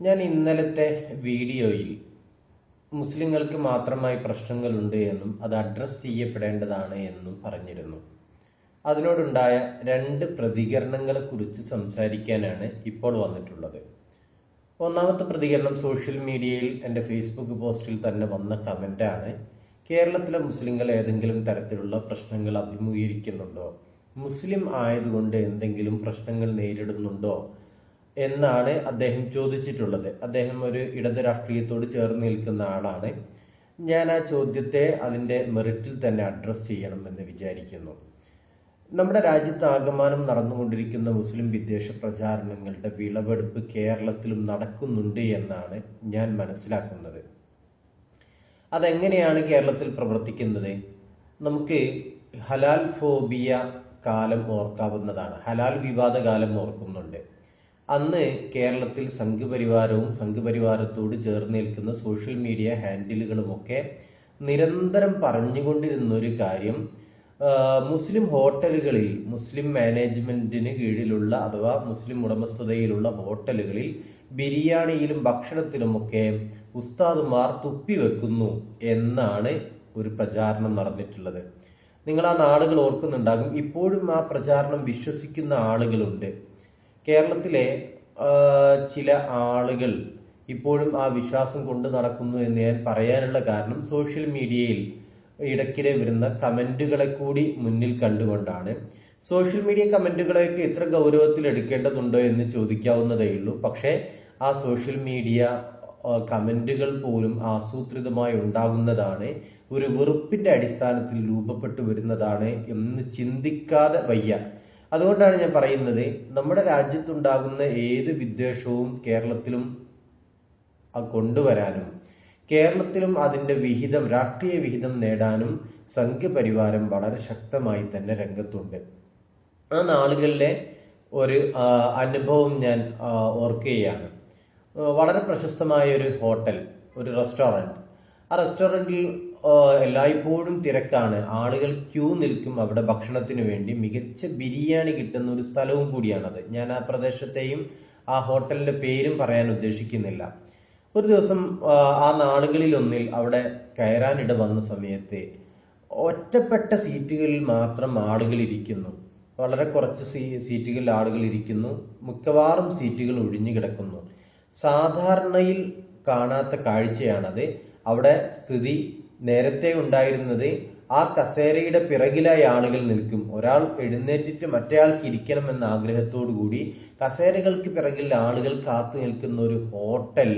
ഞാൻ ഇന്നലത്തെ വീഡിയോയിൽ മുസ്ലിങ്ങൾക്ക് മാത്രമായി പ്രശ്നങ്ങളുണ്ട് എന്നും അത് അഡ്രസ്സ് ചെയ്യപ്പെടേണ്ടതാണ് എന്നും പറഞ്ഞിരുന്നു. അതിനോടുണ്ടായ രണ്ട് പ്രതികരണങ്ങളെ കുറിച്ച് സംസാരിക്കാനാണ് ഇപ്പോൾ വന്നിട്ടുള്ളത്. ഒന്നാമത്തെ പ്രതികരണം സോഷ്യൽ മീഡിയയിൽ എന്റെ ഫേസ്ബുക്ക് പോസ്റ്റിൽ തന്നെ വന്ന കമന്റാണ് കേരളത്തിലെ മുസ്ലിങ്ങൾ ഏതെങ്കിലും തരത്തിലുള്ള പ്രശ്നങ്ങൾ അഭിമുഖീകരിക്കുന്നുണ്ടോ? മുസ്ലിം ആയതുകൊണ്ട് എന്തെങ്കിലും പ്രശ്നങ്ങൾ നേരിടുന്നുണ്ടോ? എന്നാണ് അദ്ദേഹം ചോദിച്ചിട്ടുള്ളത്. അദ്ദേഹം ഒരു ഇടത് രാഷ്ട്രീയത്തോട് ചേർന്ന് നിൽക്കുന്ന ആളാണ്. ഞാൻ ആ ചോദ്യത്തെ അതിന്റെ മെറിറ്റിൽ തന്നെ അഡ്രസ് ചെയ്യണമെന്ന് വിചാരിക്കുന്നു. നമ്മുടെ രാജ്യത്ത് ആകമാനം നടന്നുകൊണ്ടിരിക്കുന്ന മുസ്ലിം വിദ്വേഷ പ്രചാരണങ്ങളുടെ വിളവെടുപ്പ് കേരളത്തിലും നടക്കുന്നുണ്ട് എന്നാണ് ഞാൻ മനസ്സിലാക്കുന്നത്. അതെങ്ങനെയാണ് കേരളത്തിൽ പ്രവർത്തിക്കുന്നത്? നമുക്ക് ഹലാൽ ഫോബിയ കാലം ഓർക്കാവുന്നതാണ്. ഹലാൽ വിവാദ കാലം ഓർക്കുന്നുണ്ട്. അന്ന് കേരളത്തിൽ സംഘപരിവാരവും സംഘപരിവാരത്തോട് ചേർന്ന് നിൽക്കുന്ന സോഷ്യൽ മീഡിയ ഹാൻഡിലുകളുമൊക്കെ നിരന്തരം പറഞ്ഞുകൊണ്ടിരുന്ന ഒരു കാര്യം മുസ്ലിം ഹോട്ടലുകളിൽ മുസ്ലിം മാനേജ്മെന്റിന് കീഴിലുള്ള അഥവാ മുസ്ലിം ഉടമസ്ഥതയിലുള്ള ഹോട്ടലുകളിൽ ബിരിയാണിയിലും ഭക്ഷണത്തിലുമൊക്കെ ഉസ്താദുമാർ തുപ്പി വെക്കുന്നു എന്നാണ് ഒരു പ്രചാരണം നടന്നിട്ടുള്ളത്. നിങ്ങൾ ആ നാടുകൾ ഓർക്കുന്നുണ്ടാകും. ഇപ്പോഴും ആ പ്രചാരണം വിശ്വസിക്കുന്ന ആളുകളുണ്ട്. കേരളത്തിലെ ചില ആളുകൾ ഇപ്പോഴും ആ വിശ്വാസം കൊണ്ട് നടക്കുന്നു എന്ന് ഞാൻ പറയാനുള്ള കാരണം സോഷ്യൽ മീഡിയയിൽ ഇടയ്ക്കിടെ വരുന്ന കമന്റുകളെ കൂടി മുന്നിൽ കണ്ടുകൊണ്ടാണ്. സോഷ്യൽ മീഡിയ കമന്റുകളെയൊക്കെ ഇത്ര ഗൗരവത്തിൽ എടുക്കേണ്ടതുണ്ടോ എന്ന് ചോദിക്കാവുന്നതേ ഉള്ളൂ. പക്ഷേ ആ സോഷ്യൽ മീഡിയ കമന്റുകൾ പോലും ആസൂത്രിതമായി ഉണ്ടാകുന്നതാണ് ഒരു വെറുപ്പിന്റെ അടിസ്ഥാനത്തിൽ രൂപപ്പെട്ടു വരുന്നതാണ് എന്ന് ചിന്തിക്കാതെ വയ്യ. അതുകൊണ്ടാണ് ഞാൻ പറയുന്നത് നമ്മുടെ രാജ്യത്തുണ്ടാകുന്ന ഏത് വിദ്വേഷവും കേരളത്തിലും കൊണ്ടുവരാനും കേരളത്തിലും അതിന്റെ വിഹിതം രാഷ്ട്രീയ വിഹിതം നേടാനും സംഘപരിവാരം വളരെ ശക്തമായി തന്നെ രംഗത്തുണ്ട്. ആ നാളുകളിലെ ഒരു അനുഭവം ഞാൻ ഓർക്കുകയാണ്. വളരെ പ്രശസ്തമായ ഒരു ഹോട്ടൽ ഒരു റെസ്റ്റോറന്റ്. ആ റെസ്റ്റോറന്റിൽ എല്ലായ്പ്പോഴും തിരക്കാണ്. ആളുകൾ ക്യൂ നിൽക്കും അവിടെ ഭക്ഷണത്തിന് വേണ്ടി. മികച്ച ബിരിയാണി കിട്ടുന്ന ഒരു സ്ഥലവും കൂടിയാണത്. ഞാൻ ആ പ്രദേശത്തെയും ആ ഹോട്ടലിന്റെ പേരും പറയാൻ ഉദ്ദേശിക്കുന്നില്ല. ഒരു ദിവസം ആ, ആ നാളുകളിലൊന്നിൽ അവിടെ കയറാനിട വന്ന സമയത്ത് ഒറ്റപ്പെട്ട സീറ്റുകളിൽ മാത്രം ആളുകൾ ഇരിക്കുന്നു. വളരെ കുറച്ച് സീ സീറ്റുകളിൽ ആളുകൾ ഇരിക്കുന്നു. മിക്കവാറും സീറ്റുകൾ ഒഴിഞ്ഞു കിടക്കുന്നു. സാധാരണയിൽ കാണാത്ത കാഴ്ചയാണത്. അവിടെ സ്ഥിതി നേരത്തെ ഉണ്ടായിരുന്നത് ആ കസേരയുടെ പിറകിലായി ആളുകൾ നിൽക്കും. ഒരാൾ എഴുന്നേറ്റിട്ട് മറ്റേയാൾക്ക് ഇരിക്കണമെന്ന ആഗ്രഹത്തോടു കൂടി കസേരകൾക്ക് പിറകിൽ ആളുകൾ കാത്തു നിൽക്കുന്ന ഒരു ഹോട്ടൽ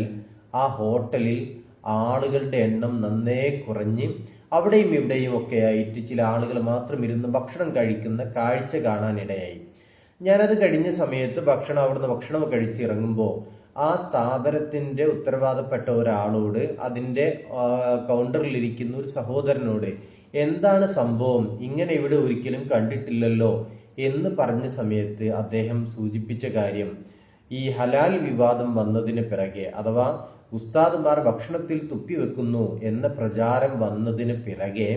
ആ ഹോട്ടലിൽ ആളുകളുടെ എണ്ണം നന്നേ കുറഞ്ഞ് അവിടെയും ഇവിടെയും ഒക്കെ ആയിട്ട് ചില ആളുകൾ മാത്രം ഇരുന്ന് ഭക്ഷണം കഴിക്കുന്ന കാഴ്ച കാണാനിടയായി. ഞാനത് കഴിഞ്ഞ സമയത്ത് ഭക്ഷണം അവിടുന്ന് ഭക്ഷണം കഴിച്ച് ഇറങ്ങുമ്പോൾ ആ സ്ഥാപനത്തിന്റെ ഉത്തരവാദപ്പെട്ട ഒരാളോട് അതിന്റെ കൗണ്ടറിൽ ഇരിക്കുന്ന ഒരു സഹോദരനോട് എന്താണ് സംഭവം? ഇങ്ങനെ ഇവിടെ ഒരിക്കലും കണ്ടിട്ടില്ലല്ലോ എന്ന് പറഞ്ഞ സമയത്ത് അദ്ദേഹം സൂചിപ്പിച്ച കാര്യം ഈ ഹലാൽ വിവാദം വന്നതിന് പിറകെ അഥവാ ഉസ്താദുമാർ ഭക്ഷണത്തിൽ തുപ്പി വെക്കുന്നു എന്ന പ്രചാരം വന്നതിന് പിറകെ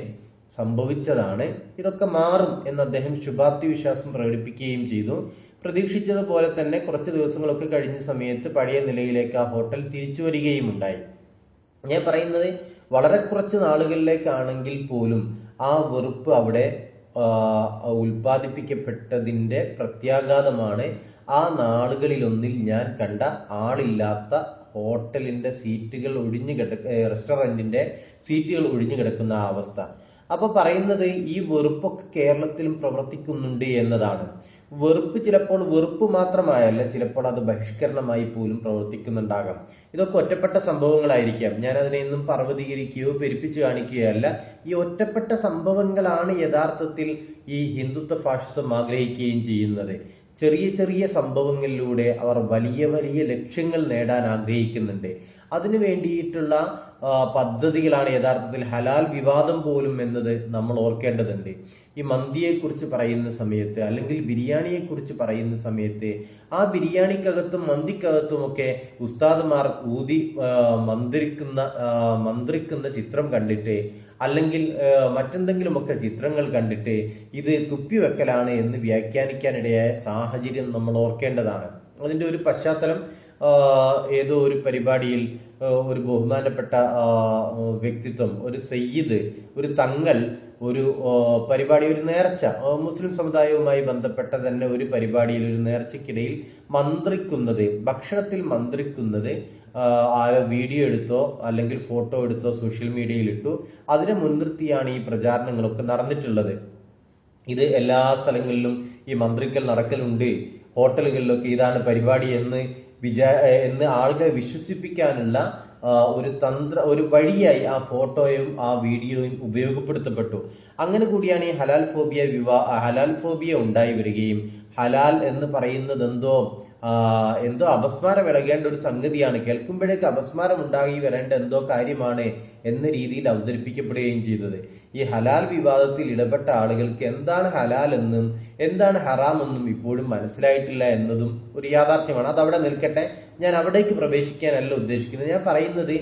സംഭവിച്ചതാണ്. ഇതൊക്കെ മാറും എന്ന് അദ്ദേഹം ശുഭാപ്തി വിശ്വാസം പ്രകടിപ്പിക്കുകയും ചെയ്തു. പ്രതീക്ഷിച്ചതുപോലെ തന്നെ കുറച്ച് ദിവസങ്ങളൊക്കെ കഴിഞ്ഞ സമയത്ത് പഴയ നിലയിലേക്ക് ആ ഹോട്ടൽ തിരിച്ചു വരികയും ഉണ്ടായി. ഞാൻ പറയുന്നത് വളരെ കുറച്ച് നാളുകളിലേക്കാണെങ്കിൽ പോലും ആ വെറുപ്പ് അവിടെ ഉൽപ്പാദിപ്പിക്കപ്പെട്ടതിന്റെ പ്രത്യാഘാതമാണ് ആ നാളുകളിലൊന്നിൽ ഞാൻ കണ്ട ആളില്ലാത്ത ഹോട്ടലിന്റെ സീറ്റുകൾ ഒഴിഞ്ഞു കിടക്ക റെസ്റ്റോറന്റിന്റെ സീറ്റുകൾ ഒഴിഞ്ഞു കിടക്കുന്ന ആ അവസ്ഥ. അപ്പൊ പറയുന്നത് ഈ വെറുപ്പൊക്കെ കേരളത്തിലും പ്രവർത്തിക്കുന്നുണ്ട് എന്നതാണ്. വെറുപ്പ് ചിലപ്പോൾ വെറുപ്പ് മാത്രമായല്ല ചിലപ്പോൾ അത് ബഹിഷ്കരണമായി പോലും പ്രവർത്തിക്കുന്നുണ്ടാകാം. ഇതൊക്കെ ഒറ്റപ്പെട്ട സംഭവങ്ങളായിരിക്കാം. ഞാൻ അതിനെ ഇന്നും പർവതീകരിക്കുകയോ പെരുപ്പിച്ചു കാണിക്കുകയല്ല ഈ ഒറ്റപ്പെട്ട സംഭവങ്ങളാണ് യഥാർത്ഥത്തിൽ ഈ ഹിന്ദുത്വ ഫാഷിസം ആഗ്രഹിക്കുകയും ചെയ്യുന്നത്. ചെറിയ ചെറിയ സംഭവങ്ങളിലൂടെ അവർ വലിയ വലിയ ലക്ഷ്യങ്ങൾ നേടാൻ ആഗ്രഹിക്കുന്നുണ്ട്. അതിനു വേണ്ടിയിട്ടുള്ള പദ്ധതികളാണ് യഥാർത്ഥത്തിൽ ഹലാൽ വിവാദം പോലും എന്നത് നമ്മൾ ഓർക്കേണ്ടതുണ്ട്. ഈ മന്തിയെക്കുറിച്ച് പറയുന്ന സമയത്ത് അല്ലെങ്കിൽ ബിരിയാണിയെക്കുറിച്ച് പറയുന്ന സമയത്ത് ആ ബിരിയാണിക്കകത്തും മന്തിക്കകത്തുമൊക്കെ ഉസ്താദ്മാർ ഊതി മന്ത്രിക്കുന്ന മന്ത്രിക്കുന്ന ചിത്രം കണ്ടിട്ട് അല്ലെങ്കിൽ മറ്റെന്തെങ്കിലുമൊക്കെ ചിത്രങ്ങൾ കണ്ടിട്ട് ഇത് തുപ്പിവെക്കലാണ് എന്ന് വ്യാഖ്യാനിക്കാനിടയായ സാഹചര്യം നമ്മൾ ഓർക്കേണ്ടതാണ്. അതിന്റെ ഒരു പശ്ചാത്തലം ഏതോ ഒരു പരിപാടിയിൽ ഒരു ബഹുമാനപ്പെട്ട വ്യക്തിത്വം ഒരു സയ്യിദ് ഒരു തങ്ങൽ ഒരു പരിപാടി ഒരു നേർച്ച മുസ്ലിം സമുദായവുമായി ബന്ധപ്പെട്ട തന്നെ ഒരു പരിപാടിയിൽ ഒരു നേർച്ചയ്ക്കിടയിൽ മന്ത്രിക്കുന്നത് ഭക്ഷണത്തിൽ മന്ത്രിക്കുന്നത് വീഡിയോ എടുത്തോ അല്ലെങ്കിൽ ഫോട്ടോ എടുത്തോ സോഷ്യൽ മീഡിയയിൽ ഇട്ടു അതിനെ മുൻനിർത്തിയാണ് ഈ പ്രചാരണങ്ങളൊക്കെ നടന്നിട്ടുള്ളത്. ഇത് എല്ലാ സ്ഥലങ്ങളിലും ഈ മന്ത്രിക്കൽ നടക്കലുണ്ട്. ഹോട്ടലുകളിലൊക്കെ ഇതാണ് പരിപാടി എന്ന് വിചാ എന്ന് ആളുകളെ വിശ്വസിപ്പിക്കാനുള്ള ഒരു തന്ത്ര ഒരു വഴിയായി ആ ഫോട്ടോയും ആ വീഡിയോയും ഉപയോഗപ്പെടുത്തപ്പെട്ടു. അങ്ങനെ കൂടിയാണ് ഈ ഹലാൽ ഫോബിയ വിവാ ഹലാൽ ഫോബിയ ഉണ്ടായി വരികയും ഹലാൽ എന്ന് പറയുന്നത് എന്തോ എന്തോ അപസ്മാരം ഇളകേണ്ട ഒരു സംഗതിയാണ്. കേൾക്കുമ്പോഴേക്ക് അപസ്മാരം ഉണ്ടാകി വരേണ്ട എന്തോ കാര്യമാണ് എന്ന രീതിയിൽ അവതരിപ്പിക്കപ്പെടുകയും ചെയ്തത്. ഈ ഹലാൽ വിവാദത്തിൽ ഇടപെട്ട ആളുകൾക്ക് എന്താണ് ഹലാൽ എന്നും എന്താണ് ഹറാം എന്നും ഇപ്പോഴും മനസ്സിലായിട്ടില്ല എന്നതും ഒരു യാഥാർത്ഥ്യമാണ്. അത് അവിടെ നിൽക്കട്ടെ. ഞാൻ അവിടേക്ക് പ്രവേശിക്കാനല്ല ഉദ്ദേശിക്കുന്നത്. ഞാൻ പറയുന്നത്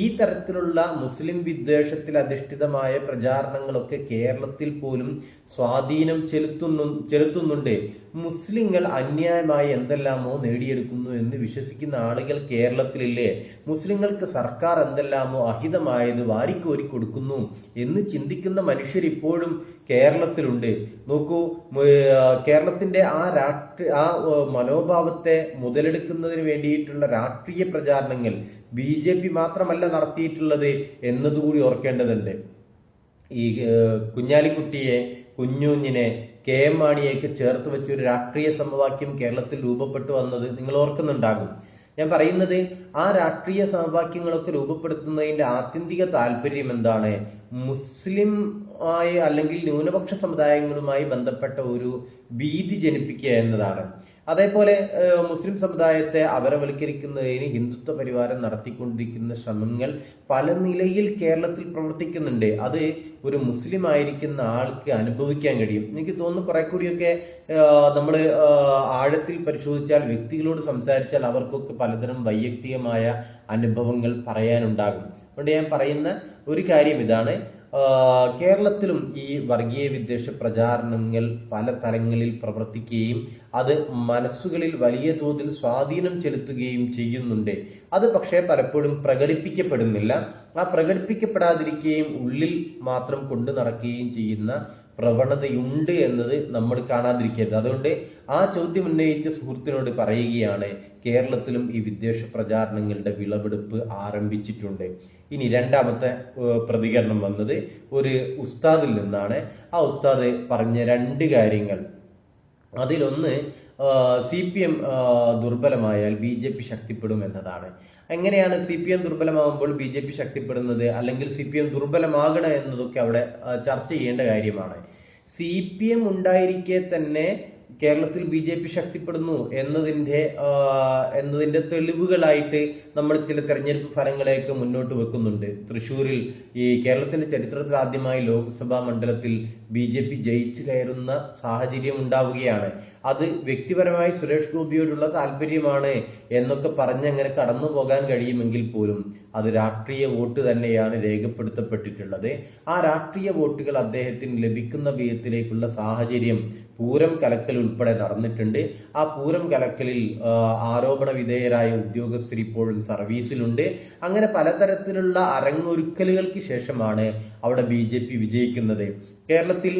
ഈ തരത്തിലുള്ള മുസ്ലിം വിദ്വേഷത്തിൽ അധിഷ്ഠിതമായ പ്രചാരണങ്ങളൊക്കെ കേരളത്തിൽ പോലും സ്വാധീനം ചെലുത്തുന്നു ചെലുത്തുന്നുണ്ട്. മുസ്ലിങ്ങൾ അന്യായമായി എന്തെല്ലാമോ നേടിയെടുക്കുന്നു എന്ന് വിശ്വസിക്കുന്ന ആളുകൾ കേരളത്തിലില്ലേ? മുസ്ലിങ്ങൾക്ക് സർക്കാർ എന്തെല്ലാമോ അഹിതമായത് വാരിക്കോരി കൊടുക്കുന്നു എന്ന് ചിന്തിക്കുന്ന മനുഷ്യർ ഇപ്പോഴും കേരളത്തിലുണ്ട്. നോക്കൂ കേരളത്തിന്റെ ആ രാഷ്ട്രീയ ആ മനോഭാവത്തെ മുതലെടുക്കുന്നതിന് വേണ്ടിയിട്ടുള്ള രാഷ്ട്രീയ പ്രചാരണങ്ങൾ ബി ജെ പി മാത്രമല്ല നടത്തിയിട്ടുള്ളത് എന്നതുകൂടി ഓർക്കേണ്ടതുണ്ട്. ഈ കുഞ്ഞാലിക്കുട്ടിയെ കുഞ്ഞുഞ്ഞിനെ കെ എം മാണിയേക്ക് ചേർത്ത് വെച്ച ഒരു രാഷ്ട്രീയ സമവാക്യം കേരളത്തിൽ രൂപപ്പെട്ടു വന്നത് നിങ്ങൾ ഓർക്കുന്നുണ്ടാകും. ഞാൻ പറയുന്നത് ആ രാഷ്ട്രീയ സമവാക്യങ്ങളൊക്കെ രൂപപ്പെടുത്തുന്നതിന്റെ ആത്യന്തിക താല്പര്യം എന്താണ്? മുസ്ലിം ആയ അല്ലെങ്കിൽ ന്യൂനപക്ഷ സമുദായങ്ങളുമായി ബന്ധപ്പെട്ട ഒരു ഭീതി ജനിപ്പിക്കുക എന്നതാണ്. അതേപോലെ മുസ്ലിം സമുദായത്തെ അപരവൽക്കരിക്കുന്നതിന് ഹിന്ദുത്വ പരിവാരം നടത്തിക്കൊണ്ടിരിക്കുന്ന ശ്രമങ്ങൾ പല നിലയിൽ കേരളത്തിൽ പ്രവർത്തിക്കുന്നുണ്ട്. അത് ഒരു മുസ്ലിം ആയിരിക്കുന്ന ആൾക്ക് അനുഭവിക്കാൻ കഴിയും. എനിക്ക് തോന്നുന്നു കുറെ കൂടിയൊക്കെ നമ്മൾ ആഴത്തിൽ പരിശോധിച്ചാൽ വ്യക്തികളോട് സംസാരിച്ചാൽ അവർക്കൊക്കെ പലതരം വൈയക്തികമായ അനുഭവങ്ങൾ പറയാനുണ്ടാകും. അതുകൊണ്ട് ഞാൻ പറയുന്ന ഒരു കാര്യം ഇതാണ്. കേരളത്തിലും ഈ വർഗീയ വിദ്വേഷ പ്രചാരണങ്ങൾ പല തലങ്ങളിൽ പ്രവർത്തിക്കുകയും അത് മനസ്സുകളിൽ വലിയ തോതിൽ സ്വാധീനം ചെലുത്തുകയും ചെയ്യുന്നുണ്ട്. അത് പക്ഷേ പലപ്പോഴും പ്രകടിപ്പിക്കപ്പെടുന്നില്ല. ആ പ്രകടിപ്പിക്കപ്പെടാതിരിക്കുകയും ഉള്ളിൽ മാത്രം കൊണ്ടു നടക്കുകയും ചെയ്യുന്ന പ്രവണതയുണ്ട് എന്നത് നമ്മൾ കാണാതിരിക്കരുത്. അതുകൊണ്ട് ആ ചോദ്യം ഉന്നയിച്ച സുഹൃത്തിനോട് പറയുകയാണ് കേരളത്തിലും ഈ വിദ്വേഷ പ്രചാരണങ്ങളുടെ വിളവെടുപ്പ് ആരംഭിച്ചിട്ടുണ്ട്. ഇനി രണ്ടാമത്തെ പ്രതികരണം വന്നത് ഒരു ഉസ്താദിൽ നിന്നാണ്. ആ ഉസ്താദ് പറഞ്ഞ രണ്ട് കാര്യങ്ങൾ. അതിലൊന്ന് സി പി എം ദുർബലമായാൽ ബി ജെ പി ശക്തിപ്പെടും എന്നതാണ്. എങ്ങനെയാണ് സി പി എം ദുർബലമാകുമ്പോൾ ബി ജെ പി ശക്തിപ്പെടുന്നത് അല്ലെങ്കിൽ സി പി എം ദുർബലമാകണം എന്നതൊക്കെ അവിടെ ചർച്ച ചെയ്യേണ്ട കാര്യമാണ്. സി പി എം ഉണ്ടായിരിക്കെ തന്നെ കേരളത്തിൽ ബി ജെ പി ശക്തിപ്പെടുന്നു എന്നതിന്റെ എന്നതിന്റെ തെളിവുകളായിട്ട് നമ്മൾ ചില തെരഞ്ഞെടുപ്പ് ഫലങ്ങളെയൊക്കെ മുന്നോട്ട് വെക്കുന്നുണ്ട്. തൃശ്ശൂരിൽ ഈ കേരളത്തിന്റെ ചരിത്രത്തിൽ ആദ്യമായി ലോക്സഭാ മണ്ഡലത്തിൽ ബി ജെ പി ജയിച്ചു കയറുന്ന സാഹചര്യം ഉണ്ടാവുകയാണ്. അത് വ്യക്തിപരമായി സുരേഷ് ഗോപിയോടുള്ള താല്പര്യമാണ് എന്നൊക്കെ പറഞ്ഞ് അങ്ങനെ കടന്നു പോകാൻ കഴിയുമെങ്കിൽ പോലും അത് രാഷ്ട്രീയ വോട്ട് തന്നെയാണ് രേഖപ്പെടുത്തപ്പെട്ടിട്ടുള്ളത്. ആ രാഷ്ട്രീയ വോട്ടുകൾ അദ്ദേഹത്തിന് ലഭിക്കുന്ന വിധത്തിലേക്കുള്ള സാഹചര്യം പൂരം കലക്കൽ ഉൾപ്പെടെ നടന്നിട്ടുണ്ട്. ആ പൂരം കലക്കലിൽ ആരോപണ വിധേയരായ ഉദ്യോഗസ്ഥർ ഇപ്പോഴും സർവീസിലുണ്ട്. അങ്ങനെ പലതരത്തിലുള്ള അരങ്ങൊരുക്കലുകൾക്ക് ശേഷമാണ് അവിടെ ബി ജെ പി വിജയിക്കുന്നത്. കേരളത്തിൽ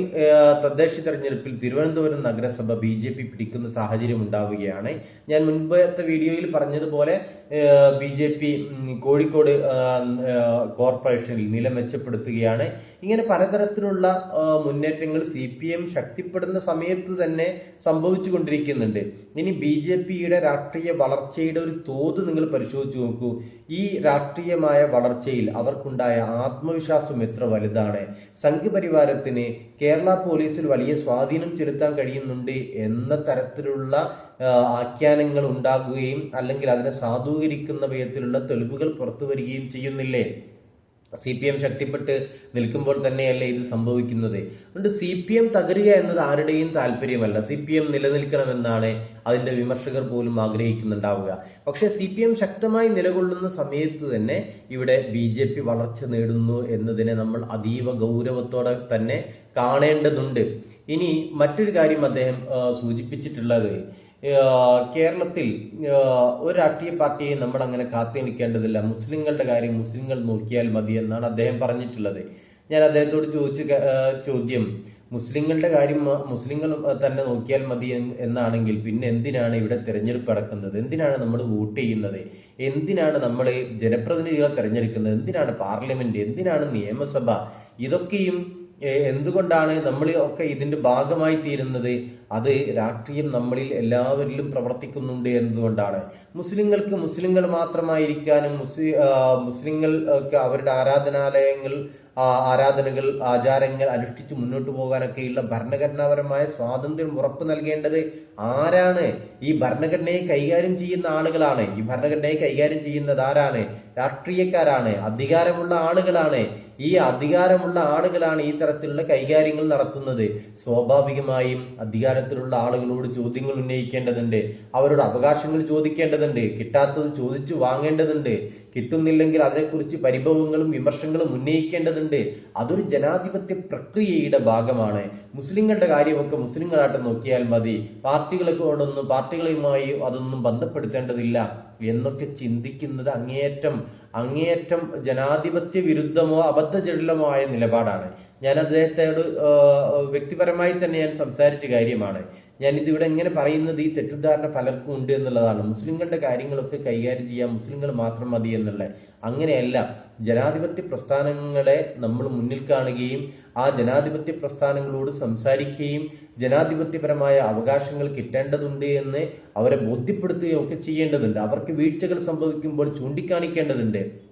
തദ്ദേശ തെരഞ്ഞെടുപ്പിൽ തിരുവനന്തപുരം നഗരസഭ ബി ജെ പി പിടിക്കുന്ന സാഹചര്യം ഉണ്ടാവുകയാണ്. ഞാൻ മുൻപത്തെ വീഡിയോയിൽ പറഞ്ഞതുപോലെ ബി ജെ പി കോഴിക്കോട് കോർപ്പറേഷനിൽ നില മെച്ചപ്പെടുത്തുകയാണ്. ഇങ്ങനെ പലതരത്തിലുള്ള മുന്നേറ്റങ്ങൾ സി പി എം ശക്തിപ്പെടുന്ന സമയത്ത് തന്നെ സംഭവിച്ചു കൊണ്ടിരിക്കുന്നുണ്ട് ഇനി ബി ജെ പിയുടെ രാഷ്ട്രീയ വളർച്ചയുടെ ഒരു തോത് നിങ്ങൾ പരിശോധിച്ചു നോക്കൂ. ഈ രാഷ്ട്രീയമായ വളർച്ചയിൽ അവർക്കുണ്ടായ ആത്മവിശ്വാസം എത്ര വലുതാണ്? സംഘപരിവാരത്തിന് കേരള പോലീസിൽ വലിയ സ്വാധീനം ചെലുത്താൻ കഴിയുന്നുണ്ട് എന്ന തരത്തിലുള്ള ആഖ്യാനങ്ങൾ ഉണ്ടാകുകയും അല്ലെങ്കിൽ അതിനെ സാധൂകരിക്കുന്ന വിധത്തിലുള്ള തെളിവുകൾ പുറത്തു വരികയും ചെയ്യുന്നില്ലേ? സി പി എം ശക്തിപ്പെട്ട് നിൽക്കുമ്പോൾ തന്നെയല്ലേ ഇത് സംഭവിക്കുന്നത്? അതുകൊണ്ട് സി പി എം തകരുക എന്നത് ആരുടെയും താല്പര്യമല്ല. സി പി എം നിലനിൽക്കണമെന്നാണ് അതിന്റെ വിമർശകർ പോലും ആഗ്രഹിക്കുന്നുണ്ടാവുക. പക്ഷേ സി പി എം ശക്തമായി നിലകൊള്ളുന്ന സമയത്ത് തന്നെ ഇവിടെ ബി ജെ പി വളർച്ച നേടുന്നു എന്നതിനെ നമ്മൾ അതീവ ഗൗരവത്തോടെ തന്നെ കാണേണ്ടതുണ്ട്. ഇനി മറ്റൊരു കാര്യം അദ്ദേഹം സൂചിപ്പിച്ചിട്ടുള്ളത്. കേരളത്തിൽ ഒരു രാഷ്ട്രീയ പാർട്ടിയെ നമ്മൾ അങ്ങനെ കാത്തു നിൽക്കേണ്ടതില്ല മുസ്ലിങ്ങളുടെ കാര്യം മുസ്ലിങ്ങൾ നോക്കിയാൽ മതി എന്നാണ് അദ്ദേഹം പറഞ്ഞിട്ടുള്ളത്. ഞാൻ അദ്ദേഹത്തോട് ചോദിച്ച ചോദ്യം മുസ്ലിങ്ങളുടെ കാര്യം മുസ്ലിങ്ങൾ തന്നെ നോക്കിയാൽ മതി എന്നാണെങ്കിൽ പിന്നെ എന്തിനാണ് ഇവിടെ തിരഞ്ഞെടുപ്പ് നടക്കുന്നത്? എന്തിനാണ് നമ്മൾ വോട്ട് ചെയ്യുന്നത്? എന്തിനാണ് നമ്മൾ ജനപ്രതിനിധികളെ തിരഞ്ഞെടുക്കുന്നത്? എന്തിനാണ് പാർലമെന്റ്? എന്തിനാണ് നിയമസഭ? ഇതൊക്കെയും എന്തുകൊണ്ടാണ് നമ്മൾ ഒക്കെ ഇതിന്റെ ഭാഗമായി തീരുന്നത്? അത് രാഷ്ട്രീയം നമ്മളിൽ എല്ലാവരിലും പ്രവർത്തിക്കുന്നുണ്ട് എന്നതുകൊണ്ടാണ്. മുസ്ലിങ്ങൾക്ക് മുസ്ലിങ്ങൾ മാത്രമായിരിക്കാനും മുസ്ലി മുസ്ലിങ്ങൾക്ക് അവരുടെ ആരാധനാലയങ്ങൾ ആരാധനകൾ ആചാരങ്ങൾ അനുഷ്ഠിച്ച് മുന്നോട്ട് പോകാനൊക്കെയുള്ള ഭരണഘടനാപരമായ സ്വാതന്ത്ര്യം ഉറപ്പ് നൽകേണ്ടത് ആരാണ്? ഈ ഭരണഘടനയെ കൈകാര്യം ചെയ്യുന്ന ആളുകളാണ്. ഈ ഭരണഘടനയെ കൈകാര്യം ചെയ്യുന്നത് ആരാണ്? രാഷ്ട്രീയക്കാരാണ്. അധികാരമുള്ള ആളുകളാണ്. ഈ അധികാരമുള്ള ആളുകളാണ് ഈ തരത്തിലുള്ള കൈകാര്യങ്ങൾ നടത്തുന്നത്. സ്വാഭാവികമായും അധികാരത്തിലുള്ള ആളുകളോട് ചോദ്യങ്ങൾ ഉന്നയിക്കേണ്ടതുണ്ട്. അവരോട് അവകാശങ്ങൾ ചോദിക്കേണ്ടതുണ്ട്. കിട്ടാത്തത് ചോദിച്ചു വാങ്ങേണ്ടതുണ്ട്. കിട്ടുന്നില്ലെങ്കിൽ അതിനെക്കുറിച്ച് പരിഭവങ്ങളും വിമർശങ്ങളും ഉന്നയിക്കേണ്ടതുണ്ട്. അതൊരു ജനാധിപത്യ പ്രക്രിയയുടെ ഭാഗമാണ്. മുസ്ലിങ്ങളുടെ കാര്യമൊക്കെ മുസ്ലിങ്ങളായിട്ട് നോക്കിയാൽ മതി. പാർട്ടികളൊക്കെ പാർട്ടികളുമായി അതൊന്നും ബന്ധപ്പെടുത്തേണ്ടതില്ല എന്നൊക്കെ ചിന്തിക്കുന്നത് അങ്ങേയറ്റം അങ്ങേയറ്റം ജനാധിപത്യ വിരുദ്ധമോ അബദ്ധജടിലമായ നിലപാടാണ്. ഞാൻ അദ്ദേഹത്തോട് വ്യക്തിപരമായി തന്നെ ഞാൻ സംസാരിച്ച കാര്യമാണ്. ഞാൻ ഇതിവിടെ എങ്ങനെ പറയുന്നത് ഈ തെറ്റിദ്ധാരണ പലർക്കും ഉണ്ട് എന്നുള്ളതാണ്. മുസ്ലിങ്ങളുടെ കാര്യങ്ങളൊക്കെ കൈകാര്യം ചെയ്യാൻ മുസ്ലിങ്ങൾ മാത്രം മതി എന്നുള്ള അങ്ങനെയല്ല. ജനാധിപത്യ പ്രസ്ഥാനങ്ങളെ നമ്മൾ മുന്നിൽ കാണുകയും ആ ജനാധിപത്യ പ്രസ്ഥാനങ്ങളോട് സംസാരിക്കുകയും ജനാധിപത്യപരമായ അവകാശങ്ങൾ കിട്ടേണ്ടതുണ്ട് എന്ന് അവരെ ബോധ്യപ്പെടുത്തുകയും ഒക്കെ ചെയ്യേണ്ടതുണ്ട്. അവർക്ക് വീഴ്ചകൾ സംഭവിക്കുമ്പോൾ ചൂണ്ടിക്കാണിക്കേണ്ടതുണ്ട്.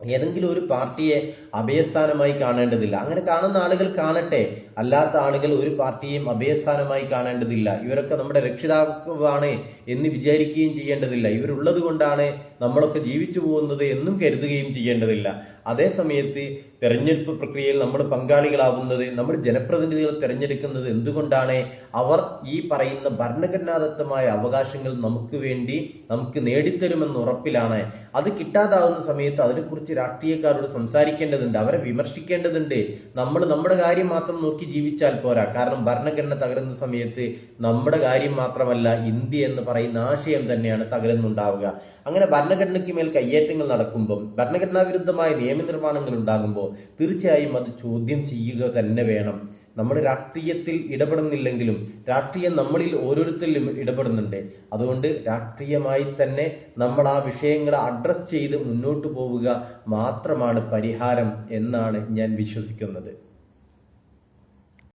ഏതെങ്കിലും ഒരു പാർട്ടിയെ അഭയസ്ഥാനമായി കാണേണ്ടതില്ല. അങ്ങനെ കാണുന്ന ആളുകൾ കാണട്ടെ. അല്ലാത്ത ആളുകൾ ഒരു പാർട്ടിയെയും അഭയസ്ഥാനമായി കാണേണ്ടതില്ല. ഇവരൊക്കെ നമ്മുടെ രക്ഷിതാവാണ് എന്ന് വിചാരിക്കുകയും ചെയ്യേണ്ടതില്ല. ഇവരുള്ളത് കൊണ്ടാണ് നമ്മളൊക്കെ ജീവിച്ചു പോകുന്നത് എന്നും കരുതുകയും ചെയ്യേണ്ടതില്ല. അതേ സമയത്ത് തെരഞ്ഞെടുപ്പ് പ്രക്രിയയിൽ നമ്മൾ പങ്കാളികളാവുന്നത് നമ്മൾ ജനപ്രതിനിധികൾ തിരഞ്ഞെടുക്കുന്നത് എന്തുകൊണ്ടാണ്? അവർ ഈ പറയുന്ന ഭരണഘടനാദത്തമായ അവകാശങ്ങൾ നമുക്ക് വേണ്ടി നമുക്ക് നേടിത്തരുമെന്ന് ഉറപ്പിലാണ്. അത് കിട്ടാതാവുന്ന സമയത്ത് അതിനെക്കുറിച്ച് രാഷ്ട്രീയക്കാരോട് സംസാരിക്കേണ്ടതുണ്ട് അവരെ വിമർശിക്കേണ്ടതുണ്ട്. നമ്മൾ നമ്മുടെ കാര്യം മാത്രം നോക്കി ജീവിച്ചാൽ പോരാ. കാരണം ഭരണഘടന തകരുന്ന സമയത്ത് നമ്മുടെ കാര്യം മാത്രമല്ല ഇന്ത്യ എന്ന് പറയുന്ന ആശയം തന്നെയാണ് തകരുന്നുണ്ടാവുക. അങ്ങനെ ഭരണഘടനയ്ക്ക് മേൽ കയ്യേറ്റങ്ങൾ നടക്കുമ്പം ഭരണഘടനാ വിരുദ്ധമായ നിയമനിർമ്മാണങ്ങൾ ഉണ്ടാകുമ്പോൾ തീർച്ചയായും അത് ചോദ്യം ചെയ്യുക തന്നെ വേണം. നമ്മൾ രാഷ്ട്രീയത്തിൽ ഇടപെടുന്നില്ലെങ്കിലും രാഷ്ട്രീയം നമ്മളിൽ ഓരോരുത്തരിലും ഇടപെടുന്നുണ്ട്. അതുകൊണ്ട് രാഷ്ട്രീയമായി തന്നെ നമ്മൾ ആ വിഷയങ്ങളെ അഡ്രസ് ചെയ്ത് മുന്നോട്ട് പോവുക മാത്രമാണ് പരിഹാരം എന്നാണ് ഞാൻ വിശ്വസിക്കുന്നത്.